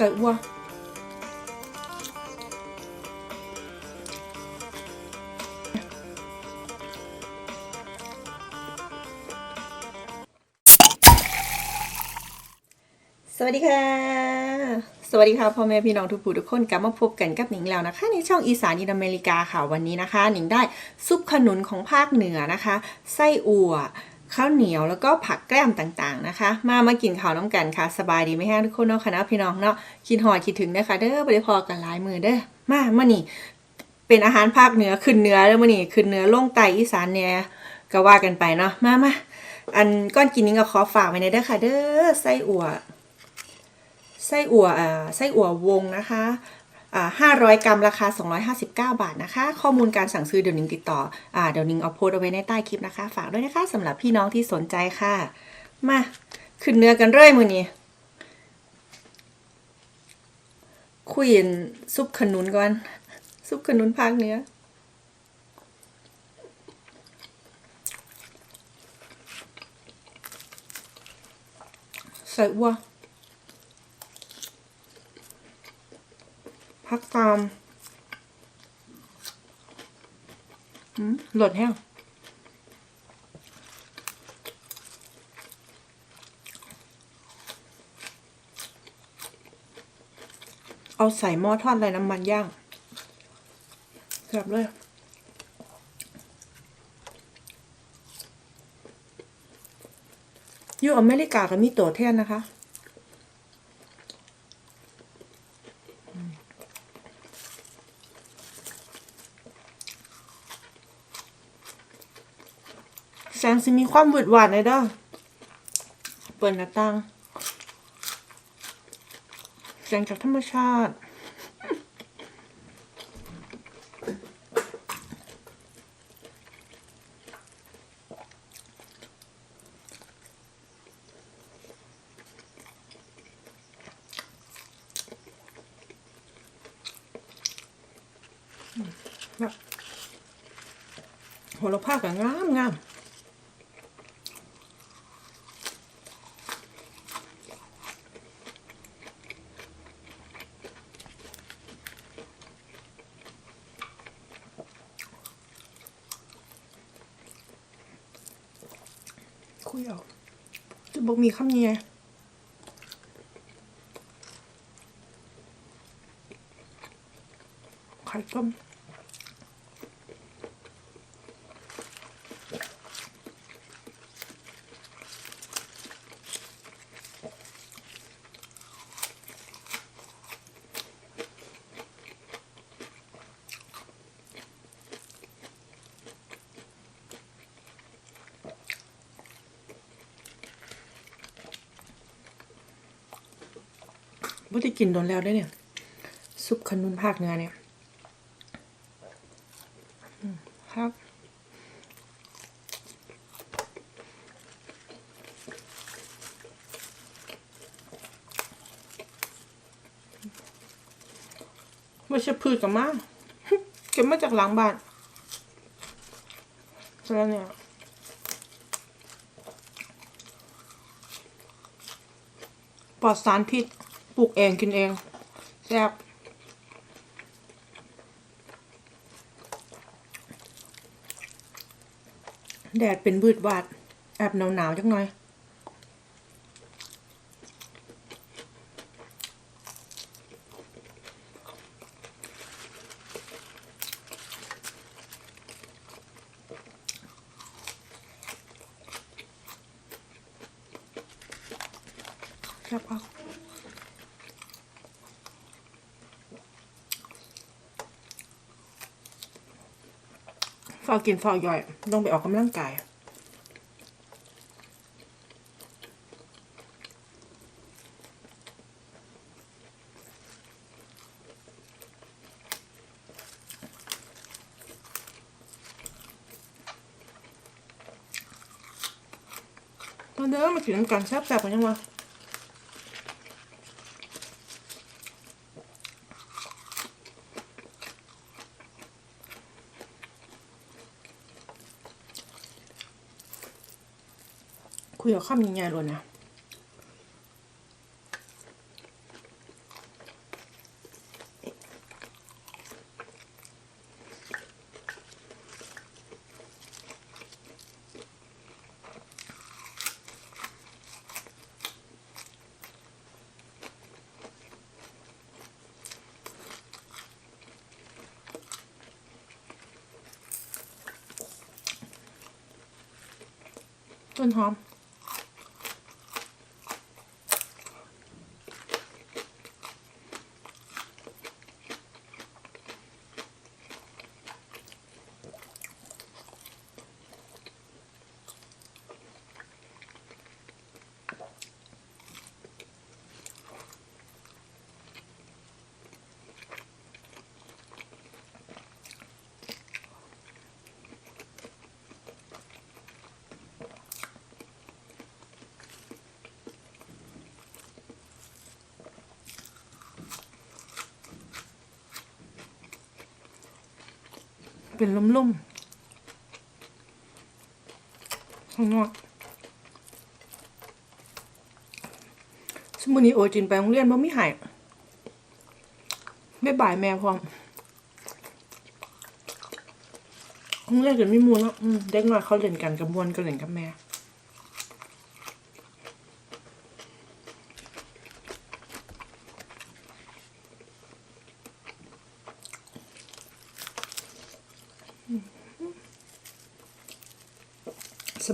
ส่อัวสวัสดีค่ะ สวัสดีค่ะพ่อแม่พี่น้องทุกผู้ทุกคนกลับมาพบกันกับหนิงแล้วนะคะ ในช่องอีสานอินอเมริกาค่ะวันนี้นะคะ หนิงได้ซุปขนุนของภาคเหนือนะคะ ไส้อั่ว ข้าวเหนียวแล้วก็ผักแกล้มต่างๆนะคะ มามากินข้าวน้ำกันค่ะ สบายดีไหมฮะทุกคนเนาะคณะพี่น้องเนาะคิดหอดคิดถึงนะคะเด้อบริพอกันหลายมือเด้อมามานี่เป็นอาหารภาคเหนือขึ้นเหนือแล้วมานี่ขึ้นเหนือลงใต้อีสานเนี่ยก็ว่ากันไปเนาะมามาอันก้อนกินนี้ก็ขอฝากไว้ในเด้อค่ะ เด้อไส้อั่วไส้อั่วอ่าไส้อั่ววงนะคะ 500 กรัมราคา 259 บาทนะคะ ข้อมูลการสั่งซื้อเดี๋ยวนิงติดต่ออเดี๋ยวนิงเอาโพสเอาไว้ในใต้คลิปนะคะ ฝากด้วยนะคะสำหรับพี่น้องที่สนใจค่ะ มาขึ้นเนื้อกันเรื่อยมือนี้คุยนซุปขนุนก่อน ซุปขนุนภาคเนื้อใส่อัว พักตามอืมหลดแห้งเอาใส่หม้อทอดไรน้ำมันย่างเกือบเลยอยู่อเมริกาก็มีตัวเทียนนะคะ งสิมีความหวืดหวานเลยเด้อเปิดหน้าต่างแสงจากธรรมชาติแบบโหระพาก็งามงาม คุยออก จะบอกมีคำนี้ไงไข่ต้ม ว่าจะกินโดนแล้วได้เนี่ย ซุปขนุนภาคเนื้อเนี่ยครับไม่ใช่พืชกับมาเก็บมาจากหลังบ้านแล้วเนี่ยปลอดสารพิษ ลูกเองกินเองแซ่บแดดเป็นบืดบาดแอบหนาวหนาวๆจังหน่อยแซ่บครับฝา กกินฝากย่อย ต้องไปออกกำลังกายมาเด้อมากินน้ำกันแซ่บๆกันยังวะ คุยกับข้ามยังไงเลยนะต้นหอม เป็นลุ่มๆข้างนอกสมุนีโอจินไปโรงเรียนบ่ไม่หายไม่บ่ายแม่พร้อมโรงเรียนกันไม่มูลเนาะเด็กน้อยเขาเล่นกันกับมวนก็เล่นกับแม่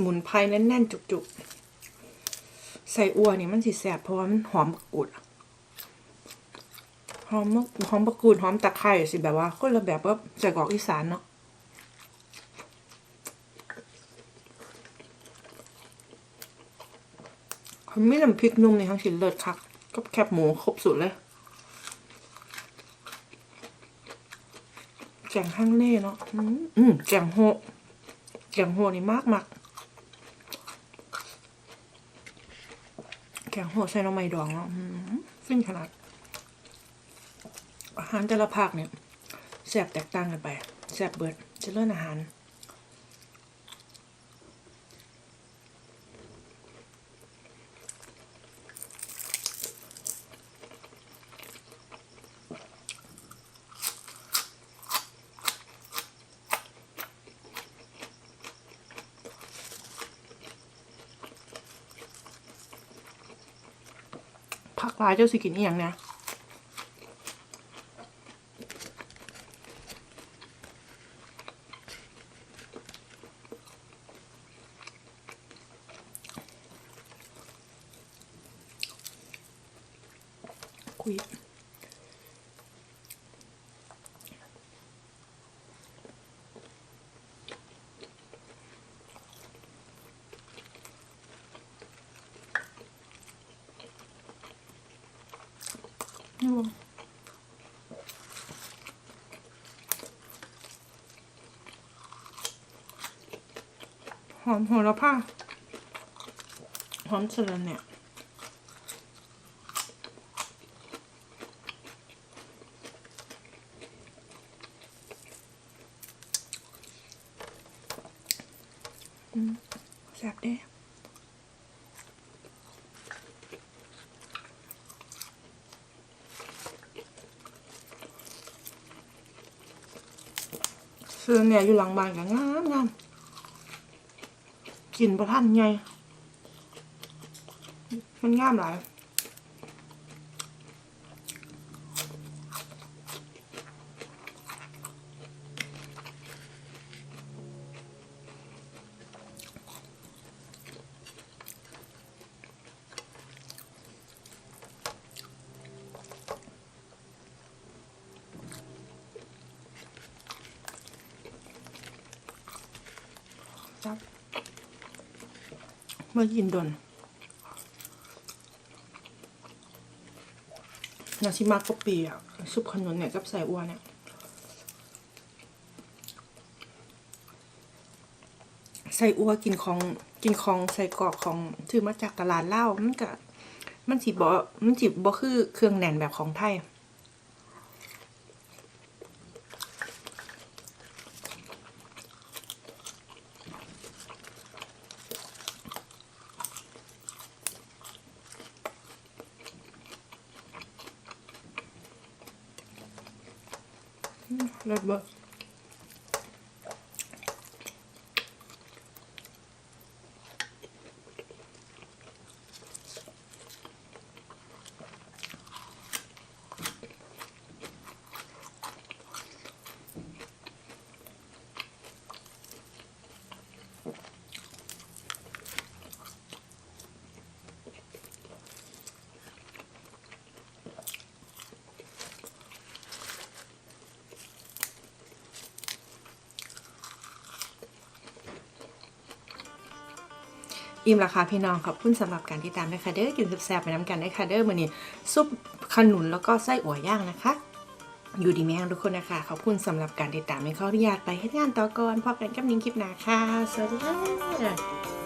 มุนไพรแน่นๆ จุกๆ ใส่อัวนี่มันสิแสบเพราะว่ามันหอมบักกูดหอมมะหอมบักกูดหอมตะไคร้สิแบบว่าคนละแบบว่าใส่กอกอีสานเนาะเขาไม่น้ำพริกนุ่มในทั้งชิ้นเลิศคักก็แคบหมูครบสุดเลยแกงฮังเล่เนาะอืมแกงโฮแกงโฮนี่มากมาก กงโฮะใส่น้ำไม้ดองเนาะฟินขนาด อาหารแต่ละภาคเนี่ยแสบแตกต่างกันไปแสบเบิดเจะเลื่อนอาหาร ปลายเจ้าสิกินอีหยังเนี่ยคุย หอมโหระพาหอมสะระเนี่ยแซ่บเด้ เสื้อเนี่ยอยู่หลังบ้านกันงามงามกินประทันไงมันงามหลาย จับเมื่อกินดนนาชิมากกะปีอะซุปขนุนเนี่ยกับใส่อัวเนี่ยใส่อัวกินของกินของใส่กรอกของถือมาจากตลาดเหล้ามันก็มันสิบ่มันสิบ่คือเครื่องแน่นแบบของไทย เลิ อิ่มราคาพี่น้องขอบคุณสำหรับการติดตามนะคะเด้อกินแซ่บๆไปน้ำกันได้ค่ะเด้อมื้อนี้ซุปขนุนแล้วก็ไส้อั่วย่างนะคะอยู่ดีแม่งทุกคนนะคะขอบคุณสำหรับการติดตามในข้ออนุญาตไปให้งานต่อก่อนพบกันกับนิ้งคลิปหน้าค่ะสวัสดีค่ะ